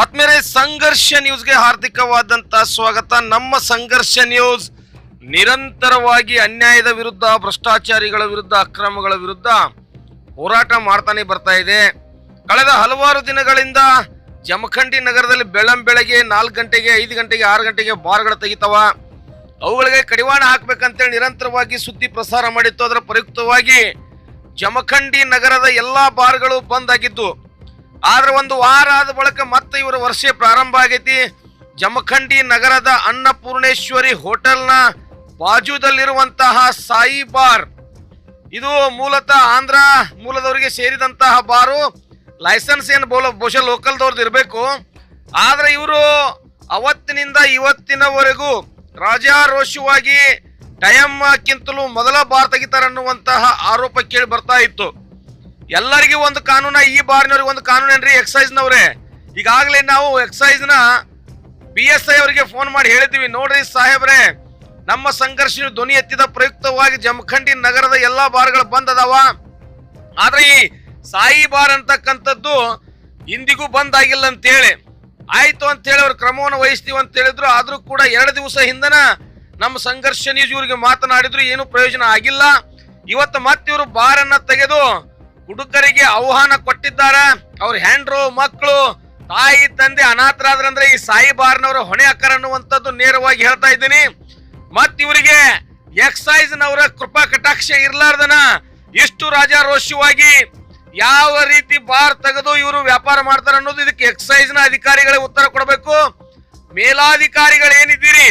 ಆತ್ಮೇಲೆ ಸಂಘರ್ಷ ನ್ಯೂಸ್ಗೆ ಹಾರ್ದಿಕವಾದಂತಹ ಸ್ವಾಗತ. ನಮ್ಮ ಸಂಘರ್ಷ ನ್ಯೂಸ್ ನಿರಂತರವಾಗಿ ಅನ್ಯಾಯದ ವಿರುದ್ಧ, ಭ್ರಷ್ಟಾಚಾರಿಗಳ ವಿರುದ್ಧ, ಅಕ್ರಮಗಳ ವಿರುದ್ಧ ಹೋರಾಟ ಮಾಡ್ತಾನೆ ಬರ್ತಾ ಇದೆ. ಕಳೆದ ಹಲವಾರು ದಿನಗಳಿಂದ ಜಮಖಂಡಿ ನಗರದಲ್ಲಿ ಬೆಳಂ ಬೆಳಗ್ಗೆ ನಾಲ್ಕು ಗಂಟೆಗೆ, ಐದು ಗಂಟೆಗೆ, ಆರು ಗಂಟೆಗೆ ಬಾರ್ಗಳು ತೆಗಿತಾವ. ಅವುಗಳಿಗೆ ಕಡಿವಾಣ ಹಾಕ್ಬೇಕಂತೇಳಿ ನಿರಂತರವಾಗಿ ಸುದ್ದಿ ಪ್ರಸಾರ ಮಾಡಿತ್ತು. ಅದರ ಪ್ರಯುಕ್ತವಾಗಿ ಜಮಖಂಡಿ ನಗರದ ಎಲ್ಲಾ ಬಾರ್ಗಳು ಬಂದ್ ಆಗಿದ್ದು ಆದ್ರೆ ಒಂದು ವಾರ ಆದ ಬಳಿಕ ಮತ್ತೆ ಇವರ ವರ್ಷ ಪ್ರಾರಂಭ ಆಗೈತಿ. ಜಮಖಂಡಿ ನಗರದ ಅನ್ನಪೂರ್ಣೇಶ್ವರಿ ಹೋಟೆಲ್ನ ಬಾಜುದಲ್ಲಿರುವಂತಹ ಸಾಯಿ ಬಾರ್. ಇದು ಮೂಲತಃ ಆಂಧ್ರ ಮೂಲದವರಿಗೆ ಸೇರಿದಂತಹ ಬಾರು. ಲೈಸೆನ್ಸ್ ಏನು ಬೋಲ ಬಹುಶಃ ಲೋಕಲ್ದವ್ರದ್ದು ಇರಬೇಕು. ಆದ್ರೆ ಇವರು ಅವತ್ತಿನಿಂದ ಇವತ್ತಿನವರೆಗೂ ರಾಜಾರೋಷವಾಗಿ ಟೈಮ್ಕ್ಕಿಂತಲೂ ಮೊದಲ ಬಾರ್ ತೆಗಿತಾರನ್ನುವಂತಹ ಆರೋಪ ಕೇಳಿ ಬರ್ತಾ ಇತ್ತು. ಎಲ್ಲರಿಗೂ ಒಂದು ಕಾನೂನ, ಈ ಬಾರಿನವ್ರಿಗೆ ಒಂದು ಕಾನೂನು ಏನ್ರಿ ಎಕ್ಸೈಸ್ನವ್ರೆ ಈಗಾಗಲೇ ನಾವು ಎಕ್ಸೈಸ್ನ ಬಿ ಎಸ್ ಐ ಅವರಿಗೆ ಫೋನ್ ಮಾಡಿ ಹೇಳಿದ್ವಿ ನೋಡ್ರಿ ಸಾಹೇಬ್ರೆ, ನಮ್ಮ ಸಂಘರ್ಷ ಧ್ವನಿ ಎತ್ತಿದ ಪ್ರಯುಕ್ತವಾಗಿ ಜಮಖಂಡಿ ನಗರದ ಎಲ್ಲಾ ಬಾರ್ಗಳು ಬಂದ್ ಅದಾವ ಆದ್ರೆ ಈ ಸಾಯಿ ಬಾರ್ ಅಂತಕ್ಕಂಥದ್ದು ಇಂದಿಗೂ ಬಂದ್ ಆಗಿಲ್ಲ ಅಂತೇಳಿ. ಆಯ್ತು ಅಂತ ಹೇಳಿ ಅವ್ರು ಕ್ರಮವನ್ನು ವಹಿಸ್ತೀವಿ ಅಂತ ಹೇಳಿದ್ರು ಆದ್ರೂ ಕೂಡ ಎರಡು ದಿವಸ ಹಿಂದನ ನಮ್ಮ ಸಂಘರ್ಷ ನ್ಯೂಸ್ ಇವರಿಗೆ ಮಾತನಾಡಿದ್ರು. ಏನು ಪ್ರಯೋಜನ ಆಗಿಲ್ಲ. ಇವತ್ತು ಮತ್ತೆ ಇವರು ಬಾರನ್ನ ತೆಗೆದು ಹುಡುಗರಿಗೆ ಆಹ್ವಾನ ಕೊಟ್ಟಿದ್ದಾರೆ. ಅವ್ರ ಹೆಂಡ್ರು ಮಕ್ಕಳು ತಾಯಿ, ತಂದೆ ಅನಾಥರಾದ್ರಂದ್ರೆ ಈ ಸಾಯಿ ಬಾರ್ನವರ ಹೊಣೆ ಅಕ್ಕರ ಅನ್ನುವಂಥದ್ದು ನೇರವಾಗಿ ಹೇಳ್ತಾ ಇದ್ದೀನಿ. ಮತ್ ಇವರಿಗೆ ಎಕ್ಸೈಸ್ ನವರ ಕೃಪಾ ಕಟಾಕ್ಷ ಇರ್ಲಾರ್ದನ ಇಷ್ಟು ರಾಜಾರೋಷವಾಗಿ ಯಾವ ರೀತಿ ಬಾರ್ ತೆಗೆದು ಇವರು ವ್ಯಾಪಾರ ಮಾಡ್ತಾರೆ ಅನ್ನೋದು ಇದಕ್ಕೆ ಎಕ್ಸೈಸ್ನ ಅಧಿಕಾರಿಗಳೇ ಉತ್ತರ ಕೊಡಬೇಕು. ಮೇಲಾಧಿಕಾರಿಗಳು ಏನಿದ್ದೀರಿ?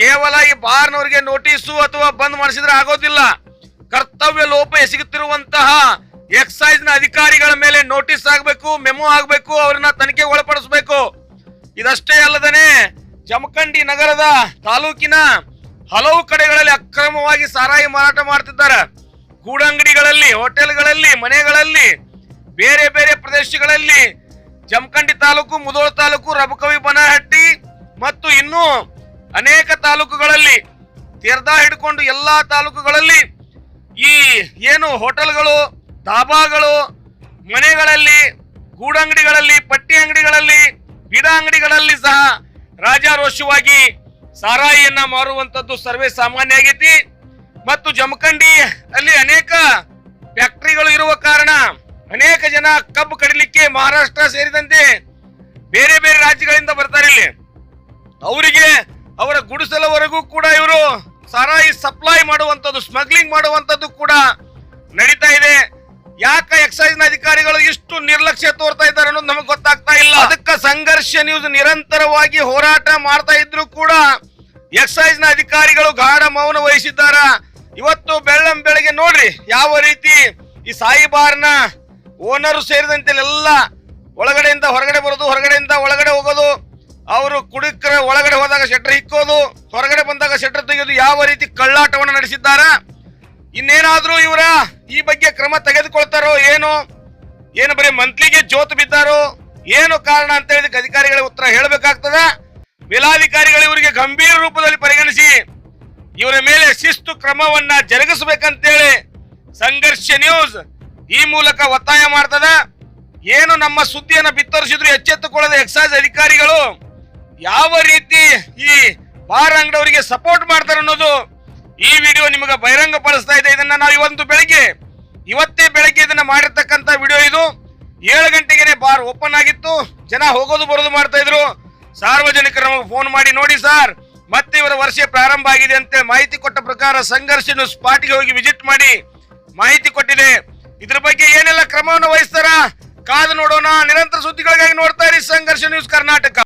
ಕೇವಲ ಈ ಬಾರ್ನವರಿಗೆ ನೋಟಿಸು ಅಥವಾ ಬಂದ್ ಮಾಡಿಸಿದ್ರೆ ಆಗೋದಿಲ್ಲ. ಕರ್ತವ್ಯ ಲೋಪ ಎಸಗುತ್ತಿರುವಂತಹ ಎಕ್ಸೈಸ್ನ ಅಧಿಕಾರಿಗಳ ಮೇಲೆ ನೋಟಿಸ್ ಆಗಬೇಕು, ಮೆಮೊ ಆಗಬೇಕು, ಅವ್ರನ್ನ ತನಿಖೆ ಒಳಪಡಿಸಬೇಕು. ಇದಷ್ಟೇ ಅಲ್ಲದನೆ ಜಮಖಂಡಿ ನಗರದ ತಾಲೂಕಿನ ಹಲವು ಕಡೆಗಳಲ್ಲಿ ಅಕ್ರಮವಾಗಿ ಸಾರಾಯಿ ಮಾರಾಟ ಮಾಡ್ತಿದ್ದಾರೆ. ಗೂಡಂಗಡಿಗಳಲ್ಲಿ, ಹೋಟೆಲ್ಗಳಲ್ಲಿ, ಮನೆಗಳಲ್ಲಿ, ಬೇರೆ ಬೇರೆ ಪ್ರದೇಶಗಳಲ್ಲಿ ಜಮಖಂಡಿ ತಾಲೂಕು, ಮುದೋಳ ತಾಲೂಕು, ರಬಕವಿ ಬನಹಟ್ಟಿ ಮತ್ತು ಇನ್ನೂ ಅನೇಕ ತಾಲೂಕುಗಳಲ್ಲಿ ತೀರ್ಥ ಹಿಡ್ಕೊಂಡು ಎಲ್ಲಾ ತಾಲೂಕುಗಳಲ್ಲಿ ಈ ಏನು ಹೋಟೆಲ್ಗಳು ಧಾಬಾಗಳು ಮನೆಗಳಲ್ಲಿ, ಗೂಡಂಗಡಿಗಳಲ್ಲಿ, ಪಟ್ಟಿ ಅಂಗಡಿಗಳಲ್ಲಿ ಗಿಡ ಅಂಗಡಿಗಳಲ್ಲಿ ಸಹ ರಾಜಾರೋಷವಾಗಿ ಸಾರಾಯಿಯನ್ನ ಮಾರುವಂತದ್ದು ಸರ್ವೇ ಸಾಮಾನ್ಯ ಆಗೈತಿ. ಮತ್ತು ಜಮಖಂಡಿ ಅಲ್ಲಿ ಅನೇಕ ಫ್ಯಾಕ್ಟರಿಗಳು ಇರುವ ಕಾರಣ ಅನೇಕ ಜನ ಕಬ್ಬು ಕಡಿಲಿಕ್ಕೆ ಮಹಾರಾಷ್ಟ್ರ ಸೇರಿದಂತೆ ಬೇರೆ ಬೇರೆ ರಾಜ್ಯಗಳಿಂದ ಬರ್ತಾರೆ ಇಲ್ಲಿ. ಅವರಿಗೆ, ಅವರ ಗುಡಿಸಲವರೆಗೂ ಕೂಡ ಇವರು ಸಾರಾಯಿ ಸಪ್ಲೈ ಮಾಡುವಂತದ್ದು ಸ್ಮಗ್ಲಿಂಗ್ ಮಾಡುವಂತದ್ದು ಕೂಡ ನಡೀತಾ ಇದೆ. ಯಾಕ ಎಕ್ಸೈಸ್ ಅಧಿಕಾರಿಗಳು ಇಷ್ಟು ನಿರ್ಲಕ್ಷ್ಯ ತೋರ್ತಾ ಇದ್ದಾರೆ ಅನ್ನೋದು ನಮಗೆ ಗೊತ್ತಾಗ್ತಾ ಇಲ್ಲ. ಅದಕ್ಕೆ ಸಂಘರ್ಷ ನ್ಯೂಸ್ ನಿರಂತರವಾಗಿ ಹೋರಾಟ ಮಾಡ್ತಾ ಇದ್ರು ಕೂಡ ಎಕ್ಸೈಸ್ನ ಅಧಿಕಾರಿಗಳು ಗಾಢ ಮೌನ ವಹಿಸಿದ್ದಾರ. ಇವತ್ತು ಬೆಳ್ಳಂ ಬೆಳಗ್ಗೆ ನೋಡ್ರಿ ಯಾವ ರೀತಿ ಈ ಸಾಯಿ ಓನರು ಓನರ್ ಸೇರಿದಂತೆ ಎಲ್ಲ ಒಳಗಡೆಯಿಂದ ಹೊರಗಡೆ ಬರೋದು, ಹೊರಗಡೆಯಿಂದ ಒಳಗಡೆ ಹೋಗೋದು, ಅವರು ಕುಡುಕರ ಒಳಗಡೆ ಹೋದಾಗ ಶೆಟ್ರ್ ಇಕ್ಕೋದು ಹೊರಗಡೆ ಬಂದಾಗ ಶೆಟ್ರ್ ತೆಗೆಯೋದು ಯಾವ ರೀತಿ ಕಳ್ಳಾಟವನ್ನು ನಡೆಸಿದ್ದಾರೆ? ಇನ್ನೇನಾದ್ರೂ ಇವರ ಈ ಬಗ್ಗೆ ಕ್ರಮ ತೆಗೆದುಕೊಳ್ತಾರೋ ಏನು? ಏನು ಬರೀ ಮಂತ್ಲಿಗೆ ಜೋತು ಬಿದ್ದಾರೋ? ಏನು ಕಾರಣ ಅಂತ ಹೇಳಿದಕ್ಕೆ ಅಧಿಕಾರಿಗಳ ಉತ್ತರ ಹೇಳಬೇಕಾಗ್ತದ? ಮೇಲಾಧಿಕಾರಿಗಳು ಇವರಿಗೆ ಗಂಭೀರ ರೂಪದಲ್ಲಿ ಪರಿಗಣಿಸಿ ಇವರ ಮೇಲೆ ಶಿಸ್ತು ಕ್ರಮವನ್ನ ಜರುಗಿಸಬೇಕಂತೇಳಿ ಸಂಘರ್ಷ ನ್ಯೂಸ್ ಈ ಮೂಲಕ ಒತ್ತಾಯ ಮಾಡ್ತದ. ಏನು ನಮ್ಮ ಸುದ್ದಿಯನ್ನು ಬಿತ್ತರಿಸಿದ್ರು ಎಚ್ಚೆತ್ತುಕೊಳ್ಳದ ಎಕ್ಸೈಸ್ ಅಧಿಕಾರಿಗಳು ಯಾವ ರೀತಿ ಈ ಬಾರ್ ಅಂಗಡವರಿಗೆ ಸಪೋರ್ಟ್ ಮಾಡ್ತಾರೆ ಅನ್ನೋದು ಈ ವಿಡಿಯೋ ನಿಮಗೆ ಬಹಿರಂಗ ಪಡಿಸ್ತಾ ಇದೆ. ಇದನ್ನ ನಾವು ಇವತ್ತು ಬೆಳಗ್ಗೆ, ಇವತ್ತೇ ಬೆಳಗ್ಗೆ ಇದನ್ನ ಮಾಡಿರ್ತಕ್ಕಂತ ವಿಡಿಯೋ ಇದು. ಏಳು ಗಂಟೆಗೆನೆ ಬಾರ್ ಓಪನ್ ಆಗಿತ್ತು. ಜನ ಹೋಗೋದು ಬರೋದು ಮಾಡ್ತಾ ಇದ್ರು. ಸಾರ್ವಜನಿಕರು ನಮಗೆ ಫೋನ್ ಮಾಡಿ, ನೋಡಿ ಸರ್, ಮತ್ತೆ ಇವರ ವರ್ಷ ಪ್ರಾರಂಭ ಆಗಿದೆ ಅಂತ ಮಾಹಿತಿ ಕೊಟ್ಟ ಪ್ರಕಾರ ಸಂಘರ್ಷ ಸ್ಪಾಟ್ ಸ್ಪಾಟ್ಗೆ ಹೋಗಿ ವಿಸಿಟ್ ಮಾಡಿ ಮಾಹಿತಿ ಕೊಟ್ಟಿದೆ. ಇದ್ರ ಬಗ್ಗೆ ಏನೆಲ್ಲ ಕ್ರಮವನ್ನು ವಹಿಸ್ತಾರ? ಕಾದು ನೋಡೋಣ. ನಿರಂತರ ಸುದ್ದಿಗಳಿಗಾಗಿ ನೋಡ್ತಾ ಇರಿ ಸಂಘರ್ಷ ನ್ಯೂಸ್ ಕರ್ನಾಟಕ.